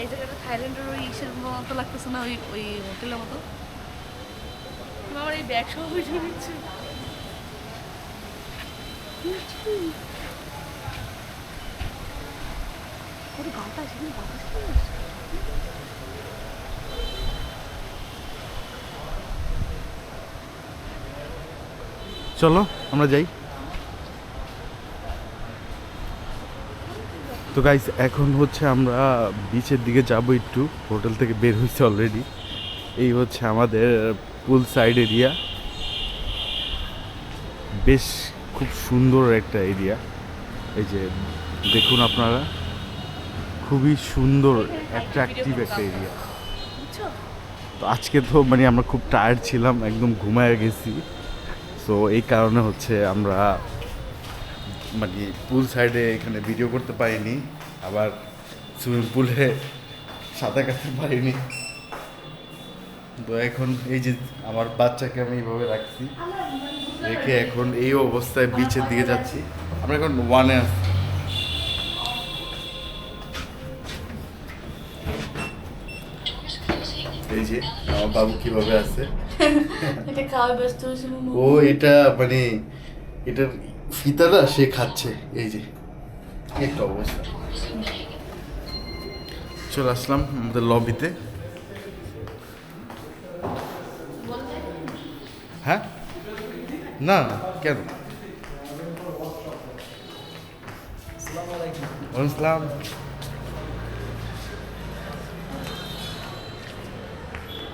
এই জায়গাটা থাইল্যান্ডের ওই মতো লাগতেছে না, ওই ওই হোটেলের মতো? আমার এই ব্যাগ নিচ্ছে চলো, আমরা যাই। তো গাইস এখন হচ্ছে আমরা বিচের দিকে যাব একটু। হোটেল থেকে বের হয়েছে অলরেডি এই হচ্ছে আমাদের পুল সাইড এরিয়া বেশ খুব সুন্দর একটা এরিয়া এই যে দেখুন আপনারা, খুবই সুন্দর অ্যাট্রাকটিভ একটা এরিয়া তো আজকে তো মানে আমরা খুব টায়ার্ড ছিলাম, একদম ঘুমায় গেছি। সো এই কারণে হচ্ছে আমরা মানে পুল সাইডে এখানে ভিডিও করতে পারিনি আবার সুইমিং পুলে সাঁতার কাটতে পারিনি। তো এখন এই যে আমার বাচ্চাকে আমি এইভাবে রাখছি রেখে এখন এই অবস্থায় বিচের দিকে যাচ্ছি। আমরা এখন ওয়ানে আসছি এই যে আমার বাবু কীভাবে আছে? এটা ও এটা মানে এটার ফিতাটা সে খাচ্ছে, এই যে। একটা অবস্থা। চলে আসলাম আমাদের লবিতে হ্যাঁ? না কেন? আসসালাম।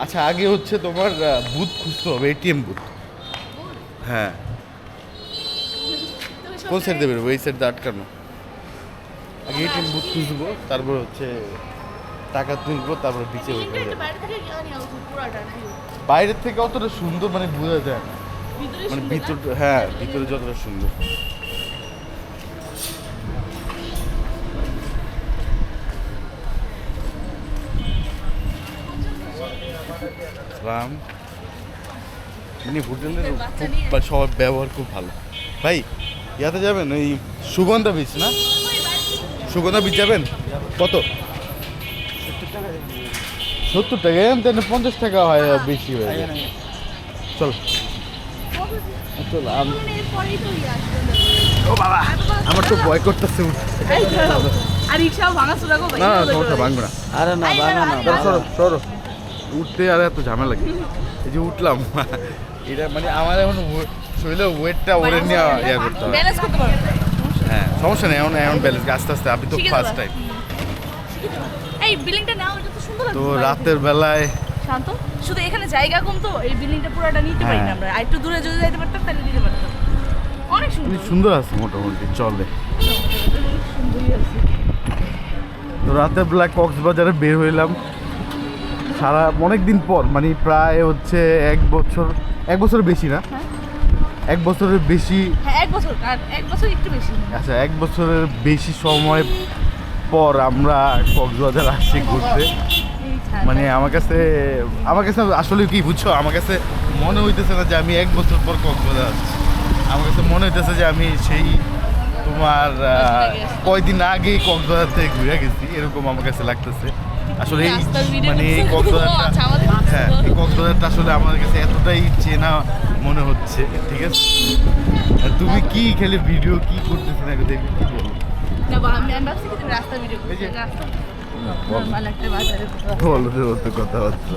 আচ্ছা আগে হচ্ছে তোমার বুথ খুঁজতে হবে এটিএম বুথ। হ্যাঁ। কোন সাইড দেবে ওই সাইড দিয়ে আটকানো। আগে এটিএম বুথ খুঁজবো তারপর হচ্ছে টাকা তুলবো তারপর বিচে বাইরের থেকে অতটা সুন্দর মানে বোঝা যায় না। মানে ভিতর হ্যাঁ ভিতরে যতটা সুন্দর। সালাম মানে হোটেলের খুব সবার ব্যবহার খুব ভালো। ভাই ইয়াতে যাবেন? ওই সুগন্ধা বীজ না? সুগন্ধা বীজ যাবেন? কত? সত্তর টাকা। এম তেন পঞ্চাশ টাকা হয় বেশি হয়ে যায়। চল। চল আম- এরপরেই তো আসবে। ও বাবা আমার তো ভয় করতেছে। আর রিক্সাও ভাঙাচোরা গো না না ভাঙবে না। আরে না ভাঙা না দাঁড়াও, সরো সরো। উঠতে আর এত ঝামেলা লাগে এই যে উঠলাম। এটা মানে আমার এখন শরীরে ওয়েটটা ওরে নিয়ে ইয়া করতে হবে। ব্যালেন্স করতে পারবে। হ্যাঁ সমস্যা নেই এখন এখন ব্যালেন্স আস্তে আস্তে আপনি তো ফার্স্ট। টাইম এই বিল্ডিংটা নাও এটা তো সুন্দর তো রাতের বেলায় শান্ত? শুধু এখানে জায়গা কম তো এই বিল্ডিংটা পুরোটা নিতে পারি না হ্যাঁ। আমরা। আর একটু দূরে যদি যাইতে পারতাম তাহলে নিতে পারতাম। অনেক সুন্দর। সুন্দর আছে মোটামুটি চলে। তো রাতের বেলায় কক্সবাজারে বের হইলাম। সারা অনেক দিন পর মানে প্রায় হচ্ছে এক বছর এক বছর বেশি না? হ্যাঁ। এক বছরের বেশি হ্যাঁ এক বছর আর এক বছর একটু বেশি। আচ্ছা এক বছরের বেশি সময় পর আমরা কক্সবাজার আসছি ঘুরতে। মানে আমার কাছে আমার কাছে আসলে কি বুঝছ? আমার কাছে মনে হইতেছে না যে আমি এক বছর পর কক্সবাজার আসছি। আমার কাছে মনে হইতেছে যে আমি সেই তোমার কয়দিন আগেই কক্সবাজার থেকে ঘুরে গেছি এরকম আমার কাছে লাগতেছে। আসলে মানে এই কক্সবাজারটা আচ্ছা, হ্যাঁ এই কক্সবাজারটা আসলে আমার কাছে এতটাই চেনা মনে হচ্ছে ঠিক আছে? তুমি কি খেলে ভিডিও কি করতেছো না দেখি কি বলো? কথাবার্তা।